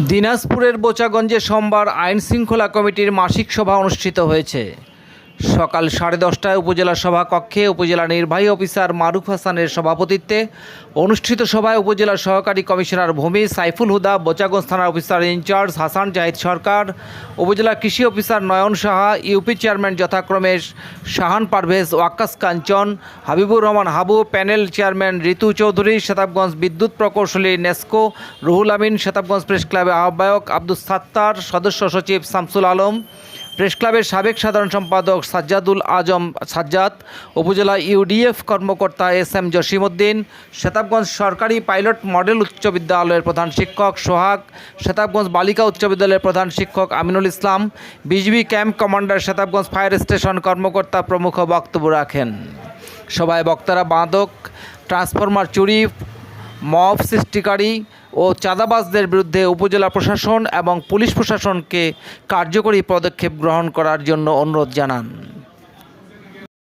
দিনাজপুরের বোচাগঞ্জে সোমবার আইন শৃঙ্খলা কমিটির মাসিক সভা অনুষ্ঠিত হয়েছে। সকাল সাড়ে দশটায় উপজেলা সভা কক্ষে উপজেলা নির্বাহী অফিসার মারুফ হাসানের সভাপতিত্বে অনুষ্ঠিত সভায় উপজেলা সহকারী কমিশনার ভূমি সাইফুল হুদা, বোচাগঞ্জ থানার officer in charge Hasan Zahid Sarkar, upazila কৃষি officer Nayan Saha, UP chairman যথাক্রমে শাহান পারভেজ, ওয়াক্কাস কাঞ্চন, হাবিবুর রহমান হাবু, প্যানেল চেয়ারম্যান ঋতু চৌধুরী শতাবগঞ্জ বিদ্যুৎ প্রকৌশলী নেস্কো, রুহুল আমিন শতাবগঞ্জ প্রেস ক্লাবের আহ্বায়ক আব্দুল সাত্তার, সদস্য সচিব শামসুল আলম প্রেস ক্লাবের সাবেক সাধারণ সম্পাদক সাজ্জাদুল আজম সাজ্জাদ, উপজেলা ইউডিএফ কর্মকর্তা এস এম জসিমউদ্দিন শতাবগঞ্জ সরকারি পাইলট মডেল উচ্চ বিদ্যালয়ের প্রধান শিক্ষক সোহাগ শতাবগঞ্জ বালিকা উচ্চ বিদ্যালয়ের প্রধান শিক্ষক Aminul Islam, BGB camp commander Shatabganj fire station কর্মকর্তা প্রমুখ বক্তব্য রাখেন। সভায় বক্তারা বাঁধক, ট্রান্সফরমার চুরি, মব সৃষ্টিকারী ও চাঁদাবাজদের বিরুদ্ধে উপজেলা প্রশাসন এবং পুলিশ প্রশাসনকে কার্যকরী পদক্ষেপ গ্রহণ করার জন্য অনুরোধ জানান।